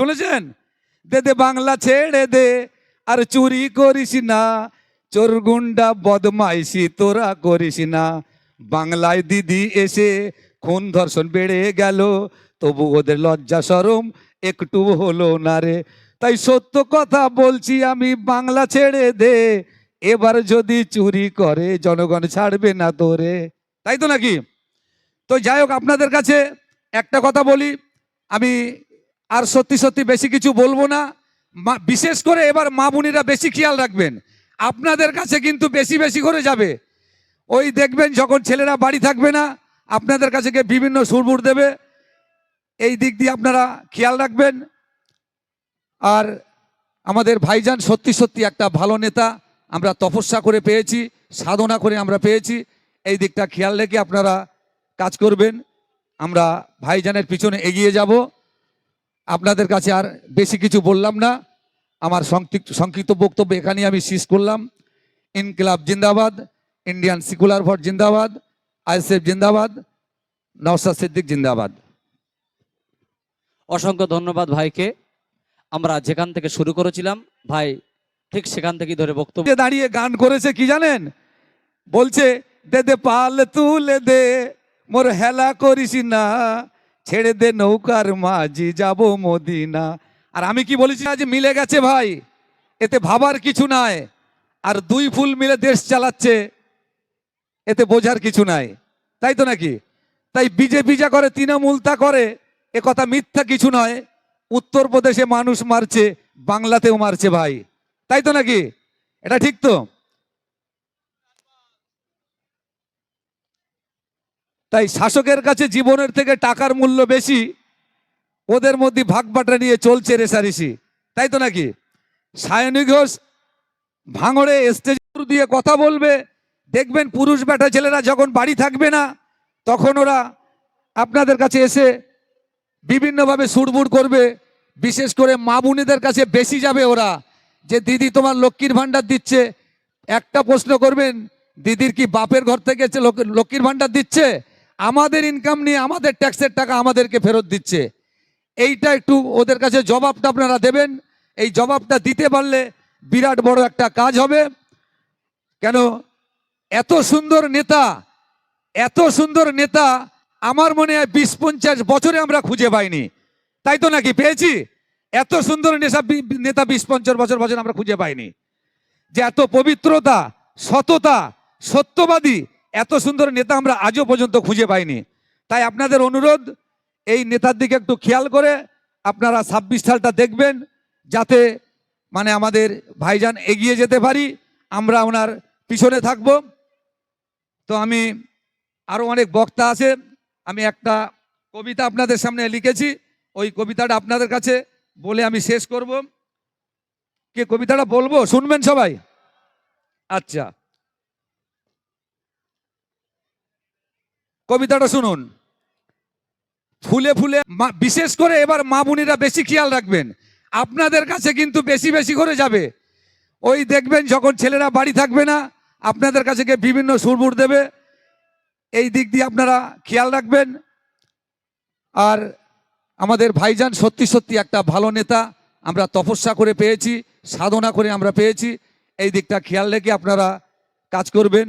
শুনেছেন? দে দে, বাংলা ছেড়ে দে। আর চুরি করিস না। চোর গুন্ডা বদমাইশি তোরা করিস না। বাংলায় দিদি এসে খুন ধর্ষণ বেড়ে গেল। তবু ওদের লজ্জা সরম একটু হলো না রে। তাই সত্য কথা বলছি আমি, বাংলা ছেড়ে দে। এবার যদি চুরি করে, জনগণ ছাড়বে না তোরে। তাই তো নাকি? তো যাই হোক, আপনাদের কাছে একটা কথা বলি। আমি আর সত্যি সত্যি বেশি কিছু বলব না। বিশেষ করে এবার মা বোনেরা বেশি খেয়াল রাখবেন। আপনাদের কাছে কিন্তু বেশি বেশি করে যাবে। ওই দেখবেন যখন ছেলেরা বাড়ি থাকবে না, আপনাদের কাছে গিয়ে বিভিন্ন সুরবুর দেবে। এই দিক দিয়ে আপনারা খেয়াল রাখবেন। আর আমাদের ভাইজান সত্যি সত্যি একটা ভালো নেতা। আমরা তপস্যা করে পেয়েছি, সাধনা করে আমরা পেয়েছি। এই দিকটা খেয়াল রেখে আপনারা কাজ করবেন। আমরা ভাইজানের পিছনে এগিয়ে যাব। আপনাদের কাছে আর বেশি কিছু বললাম না। আমার সংক্ষিপ্ত সংক্ষিপ্ত বক্তব্য এখানেই আমি শেষ করলাম। ইনকিলাব জিন্দাবাদ ইন্ডিয়ান সিকুলার ভোট জিন্দাবাদ আইএসএফ জিন্দাবাদ নওসাদ সিদ্দিক জিন্দাবাদ। অসংখ্য ধন্যবাদ ভাইকে। আমরা যেখান থেকে শুরু করেছিলাম ভাই ঠিক সেখান থেকেই ধরে বক্তব্য দাঁড়িয়ে গান করেছে কি জানেন? বলছে দে দে পাল তুলে দে মোর হেলা করিস না ছেড়ে দে নৌকার মাঝি, যাব মদিনা। আর আমি কি বলেছি আজ মিলে গেছে ভাই? এতে ভাবার কিছু নাই। আর দুই ফুল মিলে দেশ চালাচ্ছে, এতে বোঝার কিছু নাই। তাই তো নাকি? তাই বিজেপি যা করে, তৃণমূল তা করে, এ কথা মিথ্যা কিছু নয়। উত্তরপ্রদেশে মানুষ মারছে, বাংলাতেও মারছে ভাই। তাই তো নাকি? এটা ঠিক তো? তাই শাসকের কাছে জীবনের থেকে টাকার মূল্য বেশি, ওদের মধ্যে ভাগ বাটা নিয়ে চলছে রেসারেসি তাই তো নাকি? সায়নী ঘোষ ভাঙড়ে স্টেজ দিয়ে কথা বলবে, দেখবেন পুরুষ বেটা ছেলেরা যখন বাড়ি থাকবে না, তখন ওরা আপনাদের কাছে এসে বিভিন্নভাবে সুরবুর করবে, বিশেষ করে মা বোনেদের কাছে বেশি যাবে ওরা, যে দিদি তোমার লক্ষ্মীর ভাণ্ডার দিচ্ছে। একটা প্রশ্ন করবেন, দিদির কি বাপের ঘর থেকে লক্ষ্মীর ভাণ্ডার দিচ্ছে? আমাদের ইনকাম নিয়ে আমাদের ট্যাক্সের টাকা আমাদেরকে ফেরত দিচ্ছে। এইটা একটু ওদের কাছে জবাবটা আপনারা দেবেন। এই জবাবটা দিতে পারলে বিরাট বড় একটা কাজ হবে। কেন? এত সুন্দর নেতা, এত সুন্দর নেতা আমার মনে হয় বিশ পঞ্চাশ বছরে আমরা খুঁজে পাইনি। তাই তো নাকি পেয়েছি? এত সুন্দর নেশা নেতা বিশ পঞ্চাশ বছর বছর আমরা খুঁজে পাইনি। যে এত পবিত্রতা, সততা, সত্যবাদী এত সুন্দর নেতা আমরা আজও পর্যন্ত খুঁজে পাইনি। তাই আপনাদের অনুরোধ, এই নেতার দিকে একটু খেয়াল করে আপনারা ছাব্বিশ সালটা দেখবেন, যাতে মানে আমাদের ভাইজান এগিয়ে যেতে পারি, আমরা ওনার পিছনে থাকব। তো আমি আরও অনেক বক্তা আছে, আমি একটা কবিতা আপনাদের সামনে লিখেছি, ওই কবিতাটা আপনাদের কাছে বলে আমি শেষ করব। কে কবিতাটা বলব? শুনবেন সবাই? আচ্ছা। কবিতাটা শুনুন। ফুলে ফুলে বিশেষ করে এবার মা বোনেরা বেশি খেয়াল রাখবেন। আপনাদের কাছে কিন্তু বেশি বেশি করে যাবে। ওই দেখবেন যখন ছেলেরা বাড়ি থাকবে না, আপনাদের কাছে গিয়ে বিভিন্ন সুরবুর দেবে। এই দিক দিয়ে আপনারা খেয়াল রাখবেন। আর আমাদের ভাইজান সত্যি সত্যি একটা ভালো নেতা। আমরা তপস্যা করে পেয়েছি, সাধনা করে আমরা পেয়েছি। এই দিকটা খেয়াল রেখে আপনারা কাজ করবেন।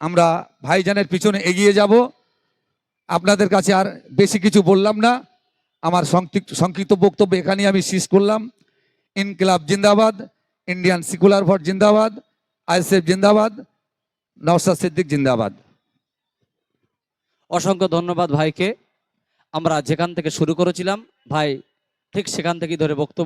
আমরা ভাইজানের পিছনে এগিয়ে যাব। আপনাদের কাছে আর বেশি কিছু বললাম না। আমার সংক্ষিপ্ত বক্তব্য এখানেই আমি শেষ করলাম। ইনকিলাব জিন্দাবাদ, ইন্ডিয়ান সিকুলার ভোট জিন্দাবাদ, আইএসএফ জিন্দাবাদ নওসাদ সিদ্দিক জিন্দাবাদ। অসংখ্য ধন্যবাদ ভাইকে। আমরা যেখান থেকে শুরু করেছিলাম, ভাই ঠিক সেখান থেকেই ধরে বক্তব্য